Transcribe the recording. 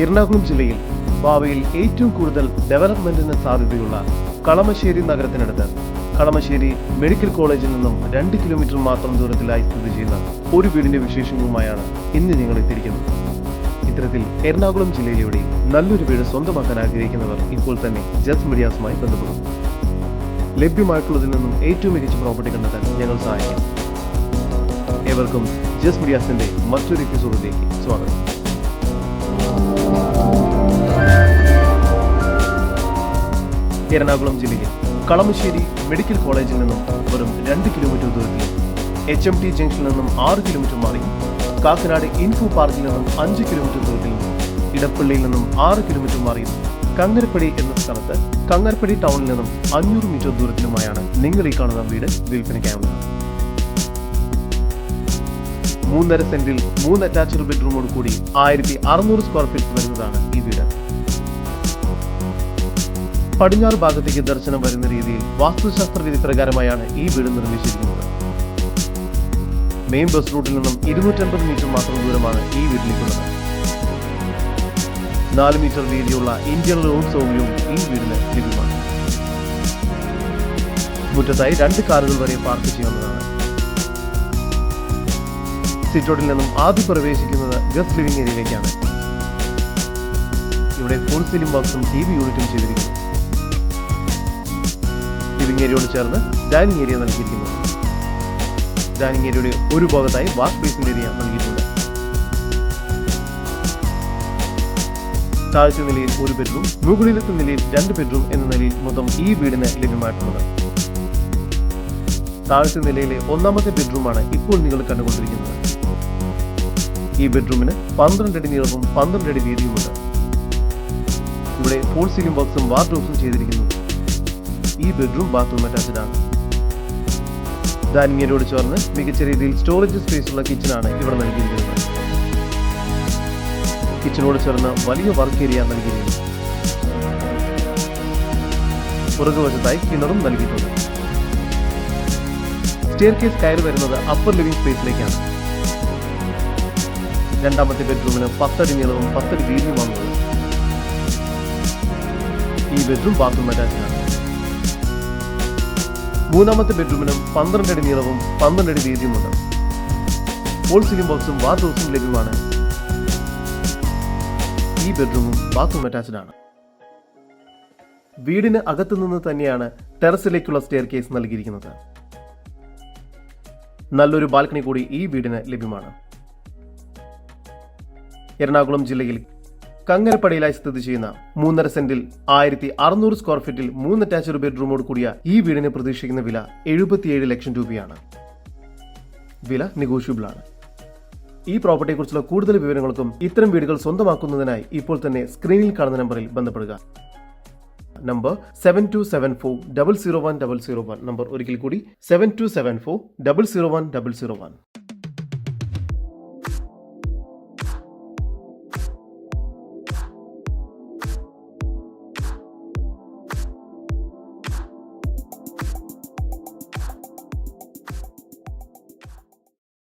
എറണാകുളം ജില്ലയിൽ ഭാവിയിൽ ഏറ്റവും കൂടുതൽ ഡെവലപ്മെന്റിന് സാധ്യതയുള്ള കളമശ്ശേരി നഗരത്തിനടുത്ത്. കളമശ്ശേരി മെഡിക്കൽ കോളേജിൽ നിന്നും രണ്ട് കിലോമീറ്റർ മാത്രം ദൂരത്തിലായി സ്ഥിതി ചെയ്യുന്ന ഒരു വീടിന്റെ വിശേഷങ്ങളുമായാണ് ഇന്ന് ഞങ്ങൾ എത്തിയിരിക്കുന്നത്. ഇത്തരത്തിൽ എറണാകുളം ജില്ലയിലൂടെ നല്ലൊരു വീട് സ്വന്തമാക്കാൻ ആഗ്രഹിക്കുന്നവർ ഇപ്പോൾ തന്നെ ജസ് മീഡിയാസുമായി ബന്ധപ്പെടും. ലഭ്യമായിട്ടുള്ളതിൽ നിന്നും ഏറ്റവും മികച്ച പ്രോപ്പർട്ടി കണ്ടെത്താൻ ഞങ്ങൾ സഹായിക്കും. ഏവർക്കും ജസ് മീഡിയാസിന്റെ മറ്റൊരു എപ്പിസോഡിലേക്ക് സ്വാഗതം. എറണാകുളം ജില്ലയിൽ കളമശ്ശേരി മെഡിക്കൽ കോളേജിൽ നിന്നും വെറും രണ്ട് കിലോമീറ്റർ ദൂരത്തിൽ എച്ച് എം ടി ജംഗ്ഷനിൽ നിന്നും ആറ് കിലോമീറ്റർ മാറി കാക്കനാട് ഇൻഫോ പാർക്കിൽ നിന്നും അഞ്ച് കിലോമീറ്റർ ദൂരത്തിൽ ഇടപ്പള്ളിയിൽ നിന്നും ആറ് കിലോമീറ്റർ മാറി കങ്ങരപ്പടി എന്ന സ്ഥലത്ത് കങ്ങരപ്പടി ടൗണിൽ നിന്നും അഞ്ഞൂറ് മീറ്റർ ദൂരത്തിലുമായാണ് നിങ്ങൾ ഈ കാണുന്ന വീട് വിൽപ്പനയ്ക്കാവുന്നത് മൂന്നര സെന്റിൽ മൂന്ന് അറ്റാച്ച്ഡ് ബെഡ്റൂമോട് കൂടി ആയിരത്തി അറുന്നൂറ് സ്ക്വയർ ഫീറ്റ് വരുന്നതാണ് ഈ വീട്. പടിഞ്ഞാറ് ഭാഗത്തേക്ക് ദർശനം വരുന്ന രീതിയിൽ വാസ്തുശാസ്ത്ര വിധി പ്രകാരമായാണ് ഈ വീട് നിർമ്മിച്ചിരിക്കുന്നത്. മെയിൻ ബസ് റൂട്ടിൽ നിന്നും ഇരുന്നൂറ്റമ്പത് മീറ്റർ മാത്രം ദൂരമാണ് ഈ വീട്ടിലേക്കുള്ളത്. നാല് മീറ്റർ വീതിയുള്ള ഇന്ത്യൻ റോഡ് സൗകര്യവും ഈ വീടിന് ലഭ്യമാണ്. മുറ്റത്തായി രണ്ട് കാറുകൾ വരെ പാർക്ക് ചെയ്യാവുന്നതാണ്. സിറ്റ് റോഡിൽ നിന്നും ആദ്യം പ്രവേശിക്കുന്നത് ഗസ്റ്റ് ലിവിംഗ് ഏരിയയിലേക്കാണ്. ഇവിടെ ഫുൾ സിലിം ബോക്സും ടി വി യൂണിറ്റും ചെയ്തിരിക്കുന്നു. ലിവിംഗ് ഏരിയയോട് ചേർന്ന് ഡൈനിങ് ഏരിയ നൽകിയിരിക്കുന്നു. ഡൈനിങ് ഏരിയയുടെ ഒരു ഭാഗത്തായി വാഷ് ബേസിൻ ഏരിയ നൽകിയിട്ടുണ്ട്. താഴ്ച നിലയിൽ ഒരു ബെഡ്റൂം മുകളിലത്തെ നിലയിൽ രണ്ട് ബെഡ്റൂം എന്ന നിലയിൽ മൊത്തം ഈ വീടിന് ലഭ്യമായിട്ടുള്ളത്. താഴ്ച നിലയിലെ ഒന്നാമത്തെ ബെഡ്റൂമാണ് ഇപ്പോൾ നിങ്ങൾ കണ്ടുകൊണ്ടിരിക്കുന്നത്. ഈ ബെഡ്റൂമിന് പന്ത്രണ്ട് അടി നീളവും പന്ത്രണ്ട് അടി വീതിയുമുണ്ട്. ഇവിടെ ഫോൾ സീലിംഗ് ബോക്സും വാർഡ്രോബ്സും ചെയ്തിരിക്കുന്നു. ഈ ബെഡ്റൂം ബാത്റൂം അറ്റാച്ച്ഡ് ആണ്. ഡൈനിങ് ഏരിയയോട് ചേർന്ന് മികച്ച രീതിയിൽ സ്റ്റോറേജ് സ്പേസ് ഉള്ള കിച്ചണാണ് ഇവിടെ നൽകിയിരിക്കുന്നത്. കിച്ചണോട് ചേർന്ന് വലിയ വർക്ക് ഏരിയ നൽകിയിരിക്കുന്നു. പുറകുവശത്തായി കിണറും നൽകിയിട്ടുണ്ട്. സ്റ്റെയർ കേസ് കയറി വരുന്നത് അപ്പർ ലിവിംഗ് സ്പേസിലേക്കാണ് രണ്ടാമത്തെ ബെഡ്റൂമിന് പത്തടി നീളവും പത്തടി വീതിയുമാണ് ഈ ബെഡ്റൂം ബാത്റൂം അറ്റാച്ചാണ് മൂന്നാമത്തെ ബെഡ്റൂമിനും പന്ത്രണ്ട് അടി നീളവും പന്ത്രണ്ട് അടി വീതിയുമുണ്ട് ഫോൾ സീലിംഗ് ബോക്സും വാർഡ്രോബ്സും ലഭ്യമാണ്. ഈ ബെഡ്റൂമും ബാത്റൂം അറ്റാച്ച്ഡ് ആണ്. വീടിന് അകത്തു നിന്ന് തന്നെയാണ് ടെറസിലേക്കുള്ള സ്റ്റെയർ കേസ് നൽകിയിരിക്കുന്നത്. നല്ലൊരു ബാൽക്കണി കൂടി ഈ വീടിന് ലഭ്യമാണ്. എറണാകുളം ജില്ലയിൽ കങ്ങൽപ്പടിയിലായി സ്ഥിതി ചെയ്യുന്ന മൂന്നര സെന്റിൽ ആയിരത്തി അറുന്നൂറ് സ്ക്വയർ ഫീറ്റിൽ മൂന്ന് അറ്റാച്ച്ഡ് ബെഡ്റൂമോട് കൂടിയ ഈ വീടിന് പ്രതീക്ഷിക്കുന്ന വില എഴുപത്തിയേഴ് ലക്ഷം രൂപയാണ്. വില നെഗോഷ്യബിൾ ആണ്. ഈ പ്രോപ്പർട്ടിയെക്കുറിച്ചുള്ള കൂടുതൽ വിവരങ്ങൾക്കും ഇത്തരം വീടുകൾ സ്വന്തമാക്കുന്നതിനായി ഇപ്പോൾ തന്നെ സ്ക്രീനിൽ കാണുന്ന നമ്പറിൽ ബന്ധപ്പെടുക. Number seven two seven four double zero one double zero one number ഒരിക്കൽ കൂടി seven two seven four double zero one double zero one